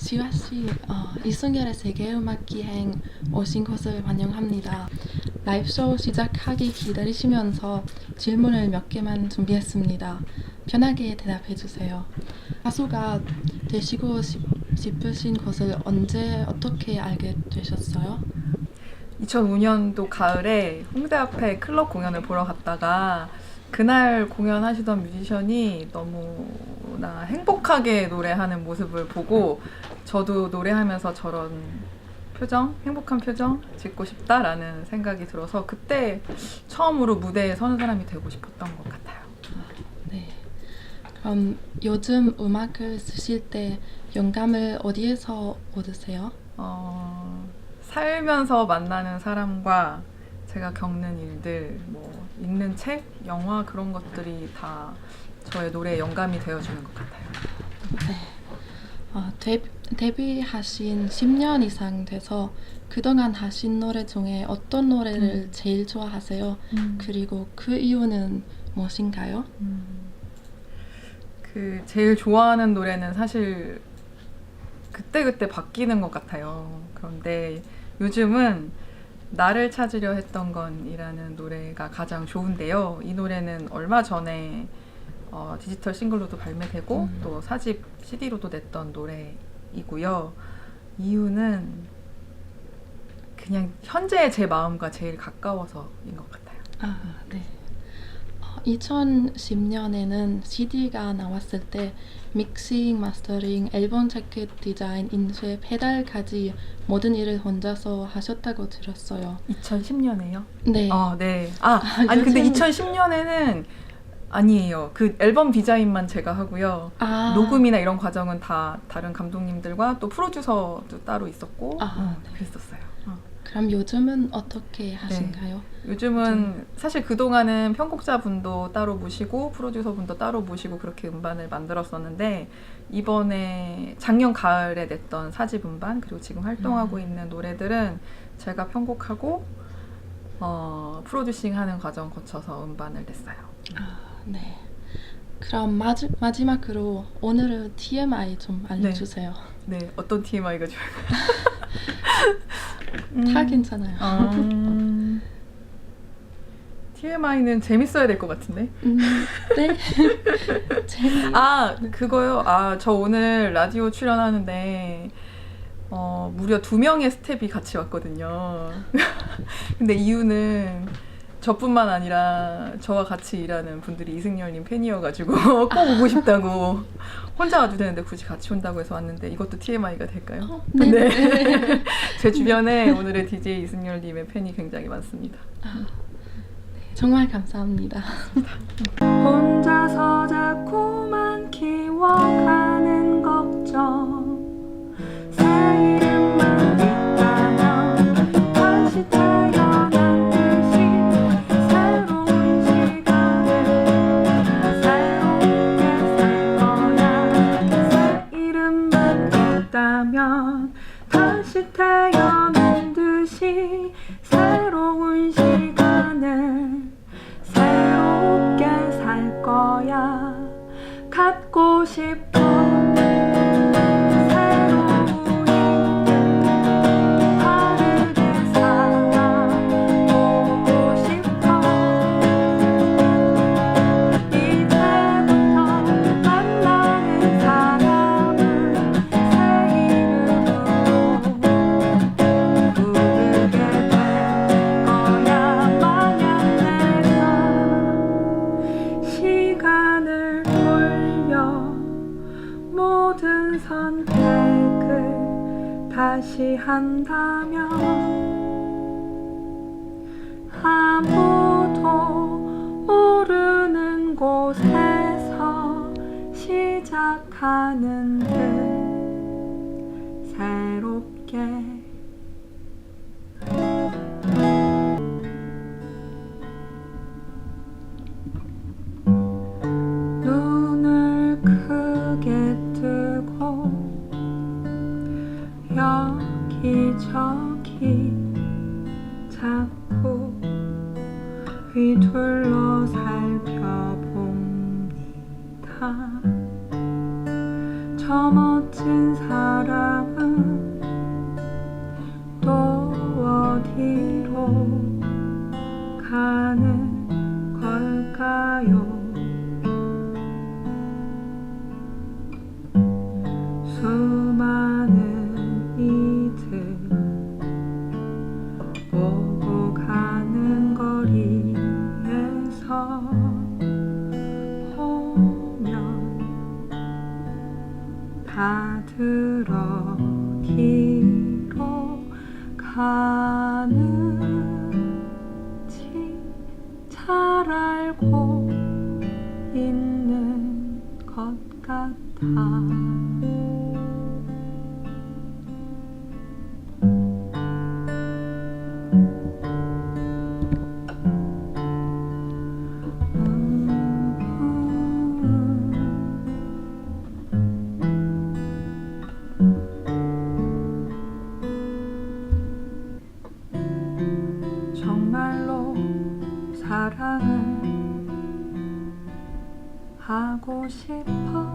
시화 씨, 어, 이승열의 세계 음악 기행 오신 것을 환영합니다. 라이브 쇼 시작하기 기다리시면서 질문을 몇 개만 준비했습니다. 편하게 대답해 주세요. 가수가 되시고 싶, 싶으신 것을 언제 어떻게 알게 되셨어요? 2005년도 가을에 홍대 앞에 클럽 공연을 보러 갔다가 그날 공연하시던 뮤지션이 너무나 행복하게 노래하는 모습을 보고 저도 노래하면서 저런 표정, 행복한 표정 짓고 싶다라는 생각이 들어서 그때 처음으로 무대에 서는 사람이 되고 싶었던 것 같아요. 네. 그럼 요즘 음악을 쓰실 때 영감을 어디에서 얻으세요? 어, 살면서 만나는 사람과 제가 겪는 일들, 뭐 읽는 책, 영화 그런 것들이 다 저의 노래에 영감이 되어주는 것 같아요. 네. 어, 데, 데뷔하신 10년 이상 돼서 그동안 하신 노래 중에 어떤 노래를 음. 제일 좋아하세요? 그리고 그 이유는 무엇인가요? 음. 그 제일 좋아하는 노래는 사실 그때그때 바뀌는 것 같아요. 그런데 요즘은 나를 찾으려 했던 건이라는 노래가 가장 좋은데요. 이 노래는 얼마 전에 어, 디지털 싱글로도 발매되고 음. 또 사집 CD로도 냈던 노래이고요. 이유는 그냥 현재의 제 마음과 제일 가까워서인 것 같아요. 아, 네. 어, 2010년에는 CD가 나왔을 때 믹싱, 마스터링, 앨범 자켓 디자인, 인쇄, 페달까지 모든 일을 혼자서 하셨다고 들었어요. 2010년에요? 네. 아, 네. 아, 아니 근데 요즘- 2010년에는 아니에요. 그 앨범 디자인만 제가 하고요. 아, 녹음이나 이런 과정은 다 다른 감독님들과 또 프로듀서도 따로 있었고 아, 음, 네. 그랬었어요. 어. 그럼 요즘은 어떻게 하신가요? 요즘은 사실 그 동안은 편곡자분도 따로 모시고 프로듀서분도 따로 모시고 그렇게 음반을 만들었었는데 이번에 작년 가을에 냈던 사집 음반 그리고 지금 활동하고 음. 있는 노래들은 제가 편곡하고 어, 프로듀싱하는 과정 거쳐서 음반을 냈어요. 아, 네. 그럼 마지, 마지막으로 오늘의 TMI 좀 알려주세요. 네, 어떤 TMI가 좋을까요? 다 괜찮아요. 음, TMI는 재밌어야 될 것 같은데. 음, 네. 아 그거요. 아 저 오늘 라디오 출연하는데 어 무려 두 명의 스텝이 같이 왔거든요. 근데 이유는 저뿐만 아니라 저와 같이 일하는 분들이 이승열님 팬이어가지고 꼭 오고 싶다고 혼자 와도 되는데 굳이 같이 온다고 해서 왔는데 이것도 TMI가 될까요? 어, 네. 네. 네. 제 주변에 오늘의 DJ 이승열님의 팬이 굉장히 많습니다. 아, 네, 정말 감사합니다. 혼자서 자꾸만 키워가는 걱정 있다면 다시 태어난 듯이 새로운 시간을 새롭게 살 거야. 갖고 싶 선택을 다시 한다면 아무도 모르는 곳에서 시작하는 듯 자꾸 휘둘러 살펴봅니다. 저 멋진 사람은 또 어디로 가는 그러기로 가는지 잘 알고 있는 것 같아 사랑을 하고 싶어